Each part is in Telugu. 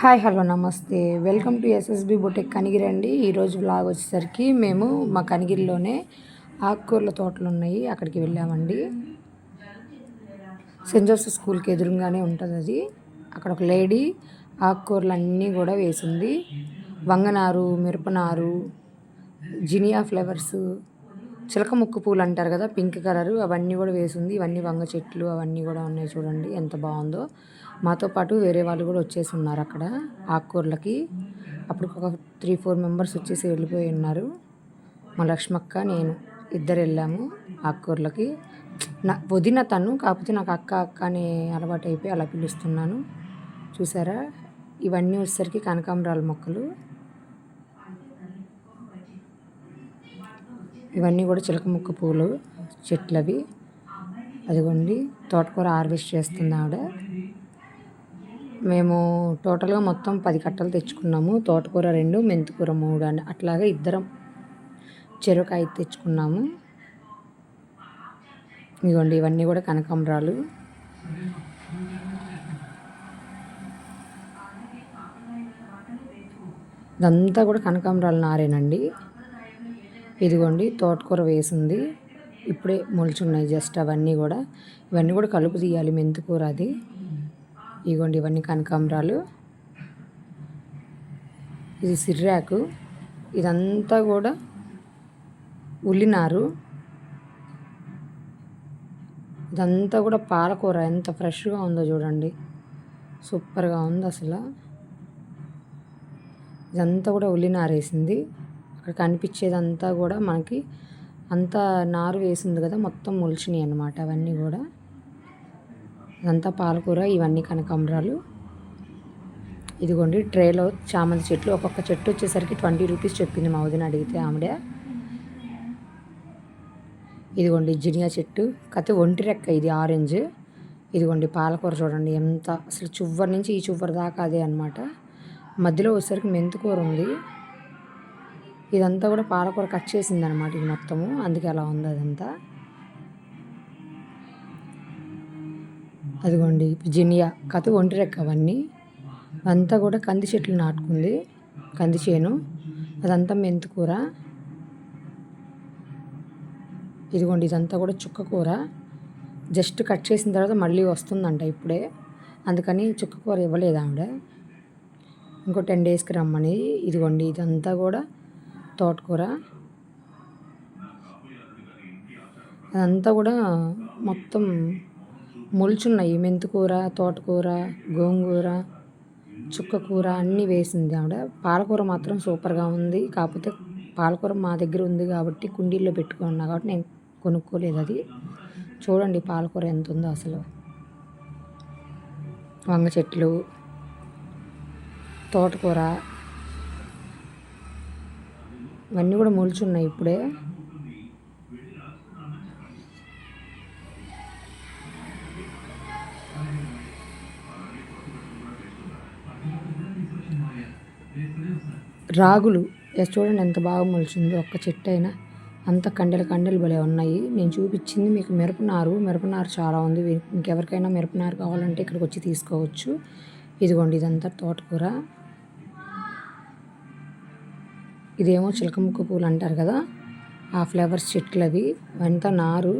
హాయ్ హలో నమస్తే. Welcome to SSB boutique Kanigiri అండి ఈరోజు బ్లాగ్ వచ్చేసరికి మేము మా కనిగిరిలోనే ఆకుకూరల తోటలు ఉన్నాయి. అక్కడికి వెళ్ళామండి. సెంట్ జోసెఫ్ స్కూల్కి ఎదురుగానే ఉంటుంది అది. అక్కడ ఒక లేడీ ఆకుకూరలు అన్నీ కూడా వేసింది. వంగనారు మిరపనారు జినియా ఫ్లవర్స్ చిలక ముక్కు పూలు అంటారు కదా పింక్ కలర్ అవన్నీ కూడా వేసింది. ఇవన్నీ వంగ చెట్లు అవన్నీ కూడా ఉన్నాయి చూడండి ఎంత బాగుందో. మాతో పాటు వేరే వాళ్ళు కూడా వచ్చేసి ఉన్నారు అక్కడ ఆకుకూరలకి. అప్పుడు ఒక త్రీ ఫోర్ మెంబర్స్ వచ్చేసి వెళ్ళిపోయి ఉన్నారు. మా లక్ష్మక్క నేను ఇద్దరు వెళ్ళాము ఆకుకూరలకి. నా వదిన తను కాకపోతే నాకు అక్క అక్క అనే అలవాటు అయిపోయి అలా పిలుస్తున్నాను. చూసారా? ఇవన్నీ వచ్చేసరికి కనకాంబరాల మొక్కలు. ఇవన్నీ కూడా చిలక ముక్క పూలు చెట్లవి. అదిగోండి తోటకూర హార్వెస్ట్ చేస్తుంది ఆవిడ. మేము టోటల్గా మొత్తం పది కట్టలు తెచ్చుకున్నాము. తోటకూర రెండు మెంతికూర మూడు అని అట్లాగే ఇద్దరం చెరుకాయ తెచ్చుకున్నాము. ఇదిగోండి ఇవన్నీ కూడా కనకాంబరాలు. ఇదంతా కూడా కనకాంబరాలు నారేనండి. ఇదిగోండి తోటకూర వేసింది. ఇప్పుడే మొలుచున్నాయి జస్ట్ అవన్నీ కూడా. ఇవన్నీ కూడా కలుపు తీయాలి మెంతికూర అది. ఇగోండి ఇవన్నీ కనకాంబరాలు. ఇది సిర్రాకు. ఇదంతా కూడా ఉల్లినారు. ఇదంతా కూడా పాలకూర ఎంత ఫ్రెష్గా ఉందో చూడండి. సూపర్గా ఉంది అసలు. ఇదంతా కూడా ఉల్లినారు వేసింది. అక్కడ కనిపించేదంతా కూడా మనకి అంత నారు వేసింది కదా మొత్తం మొలిచినాయి అన్నమాట అవన్నీ కూడా. అదంతా పాలకూర ఇవన్నీ కనకాంబరాలు. ఇదిగోండి ట్రేలో చామంతి చెట్లు. ఒక్కొక్క చెట్టు వచ్చేసరికి ట్వంటీ రూపీస్ చెప్పింది మా వదిన అడిగితే ఆవిడ. ఇదిగోండి జినియా చెట్టు. కథ ఒంటి రెక్క ఇది ఆరెంజ్. ఇదిగోండి పాలకూర చూడండి ఎంత అసలు చువ్వరి నుంచి ఈ చువ్వరి దాకా అదే అనమాట మధ్యలో వచ్చేసరికి మెంతికూర ఉంది. ఇదంతా కూడా పాలకూర కట్ చేసింది అనమాట ఇది మొత్తము. అందుకే అలా ఉంది అదంతా. అదిగోండి జినియా కథ ఒంటి రెక్క అవన్నీ. అంతా కూడా కంది చెట్లు నాటుకుంది. కంది చేను. అదంతా మెంతికూర ఇదిగోండి ఇదంతా కూడా చుక్క కూర. జస్ట్ కట్ చేసిన తర్వాత మళ్ళీ వస్తుందంట ఇప్పుడే. అందుకని చుక్క కూర ఇవ్వలేదు ఆవిడ. ఇంకో టెన్ డేస్కి రమ్మని. ఇదిగోండి ఇదంతా కూడా తోటకూర. అదంతా కూడా మొత్తం మొలుచున్నాయి. మెంతికూర తోటకూర గోంగూర చుక్కకూర అన్నీ వేసింది ఆవిడ. పాలకూర మాత్రం సూపర్గా ఉంది. కాకపోతే పాలకూర మా దగ్గర ఉంది కాబట్టి కుండీల్లో పెట్టుకున్నా కాబట్టి నేను కొనుక్కోలేదు అది. చూడండి పాలకూర ఎంత ఉందో అసలు. వంగ చెట్లు తోటకూర ఇవన్నీ కూడా మొలుచున్నాయి ఇప్పుడే. రాగులు. చూడండి ఎంత బాగా మొలిచిందో ఒక్క చెట్టు అయినా అంత కండెలు కండెలు భలే ఉన్నాయి. నేను చూపించింది మీకు మిరపనారు. మిరపనారు చాలా ఉంది. ఇంకెవరికైనా మిరపనారు కావాలంటే ఇక్కడికి వచ్చి తీసుకోవచ్చు. ఇదిగోండి ఇదంతా తోటకూర. ఇదేమో చిలకముక్క పూలు అంటారు కదా ఆ ఫ్లవర్స్ చెట్లు అవి. అంతా నారు.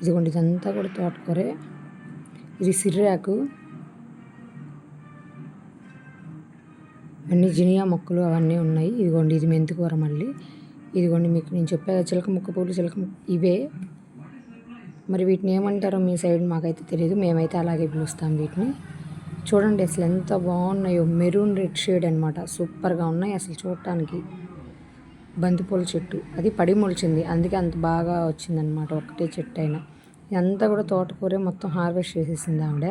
ఇదిగోండి ఇదంతా కూడా తోటకూరే. ఇది సిర్రాకు. అన్ని జినియా మొక్కలు అవన్నీ ఉన్నాయి. ఇదిగోండి ఇది మెంతికూర మళ్ళీ. ఇదిగోండి మీకు నేను చెప్పా చిలక ముక్క పూలు చిలక ఇవే. మరి వీటిని ఏమంటారో మీ సైడ్ మాకైతే తెలియదు మేమైతే అలాగే పిలుస్తాం వీటిని. చూడండి అసలు ఎంత బాగున్నాయో. మెరూన్ రెడ్ షేడ్ అనమాట సూపర్గా ఉన్నాయి అసలు చూడటానికి. బంతిపూల చెట్టు. అది పడి మొలిచింది. అందుకే అంత బాగా వచ్చిందనమాట ఒకటే చెట్టు అయినా. ఇదంతా కూడా తోటకూరే మొత్తం హార్వెస్ట్ చేసేసింది ఆవిడ.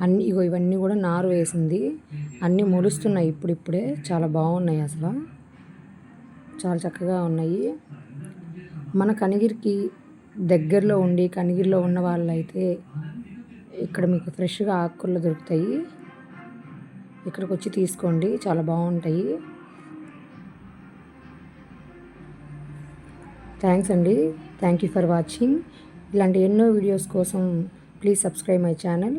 అన్ని ఇగో ఇవన్నీ కూడా నారు వేసింది. అన్నీ మొలుస్తున్నాయి ఇప్పుడిప్పుడే. చాలా బాగున్నాయి అసలు. చాలా చక్కగా ఉన్నాయి. మన కనిగిరికి దగ్గరలో ఉండి కనిగిరిలో ఉన్న వాళ్ళైతే ఇక్కడ మీకు ఫ్రెష్గా ఆకుకూరలు దొరుకుతాయి. ఇక్కడికి వచ్చి తీసుకోండి. చాలా బాగుంటాయి. థ్యాంక్స్ అండి. Thank you for watching. ఇలాంటి ఎన్నో వీడియోస్ కోసం please subscribe my channel.